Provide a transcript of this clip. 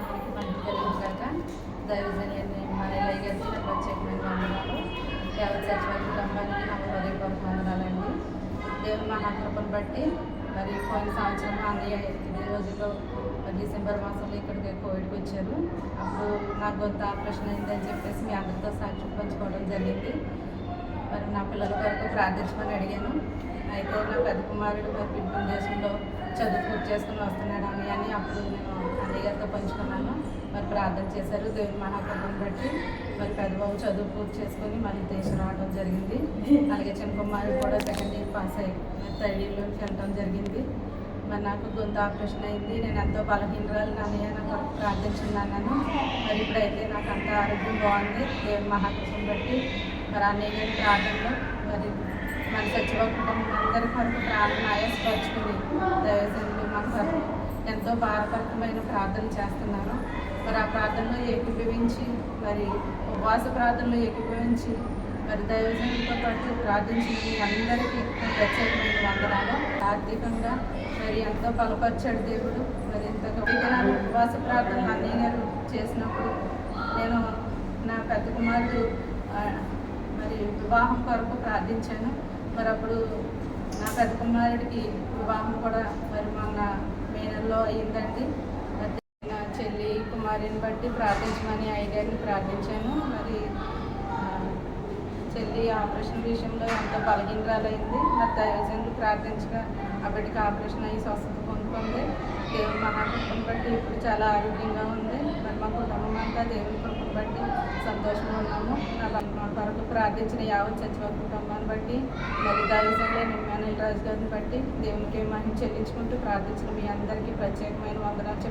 మనకి మంచి కలిగించాక దైవజన్యాన్ని మన ఇలాగ ప్రత్యేకమైన వందనాలు యావత్ సచివాలయ కుటుంబానికి నా హృదయపూర్వక వందనాలండి దేవుని మహాకృపను బట్టి మరి పోయిన సంవత్సరం అన్నయ్య ఈ రోజుల్లో డిసెంబర్ మాసంలో ఇక్కడికి కోవిడ్కి వచ్చారు అప్పుడు నాకు గొంత ఆపరేషన్ అయిందని చెప్పేసి మీ అందరితో సాక్షి పంచుకోవడం జరిగింది మరి నా పిల్లల కొరకు ప్రార్థించమని అడిగాను. అయితే నా పెద్ద కుమారుడు మరి పిలుపుల చేసుకుని వస్తున్నాడు అని అని అప్పుడు నేను అన్నయ్య గారితో పంచుకున్నాను. మరి ప్రార్థన చేశారు. దేవుని మహాకృపను బట్టి మరి పెద్దబాబు చదువు పూర్తి చేసుకొని మళ్ళీ దేశం రావడం జరిగింది. అలాగే చిన్న కుమారుడు కూడా సెకండ్ ఇయర్ పాస్ అయ్యి మరి థర్డ్ ఇయర్లోకి వెళ్ళడం జరిగింది. మరి నాకు గొంతు ఆపరేషన్ అయింది. నేను ఎంతో బలహీనరాలు అన్నయ్య నాకు ప్రార్థించున్నాను. మరి ఇప్పుడైతే నాకు అంత ఆరోగ్యం బాగుంది. దేవుని మహాకృపను బట్టి మరి అన్నయ్య గారి ప్రార్థనలో మరి మన సచివ కుటుంబం అందరి కొరకు ప్రార్థన ఆయాసపరుచుకుని ఎంతో భారపరకమైన ప్రార్థన చేస్తున్నాను. మరి ఆ ప్రార్థనలో ఏకీభవించి మరి ఉపవాస ప్రార్థనలో ఏకీభవించి మరి దైవజనంతో పాటు ప్రార్థించిన మీ అందరికీ ప్రత్యేకమైన వందనాలు. ఆర్థికంగా మరి ఎంతో బలపరిచాడు దేవుడు. మరి ఇంతగా నా ఉపవాస ప్రార్థన అన్నయ్య గారు చేసినప్పుడు నేను నా పెద్ద కుమారుడు మరి వివాహం కొరకు ప్రార్థించాను. మరి అప్పుడు నా పెద్ద కుమారుడికి వివాహం కూడా మరి మా నెలలో అయ్యిందండి నా చెల్లి కుమారిని బట్టి ప్రార్థించమని ఐడియాని ప్రార్థించాను. మరి చెల్లి ఆపరేషన్ విషయంలో ఎంతో బలహీనరాలైంది. మరి దయచేసి ప్రార్థించగా ఆ బిడ్డకి ఆపరేషన్ అయ్యి స్వస్థత పొందుకుంది. దేవుని మహాకృపను బట్టి ఇప్పుడు చాలా ఆరోగ్యంగా ఉంది. మరి మా కుటుంబం అంతా దేవుని కృపను బట్టి సంతోషంగా ఉన్నాము. నా మా కొరకు ప్రార్థించిన యావత్ సచివ కుటుంబాన్ని బట్టి మరి దయచేసి నిమ్మానల్ రాజు గారిని బట్టి దేవునికి మహిమ చెల్లించుకుంటూ ప్రార్థించిన మీ అందరికీ ప్రత్యేకమైన వందనాలు చెప్తాను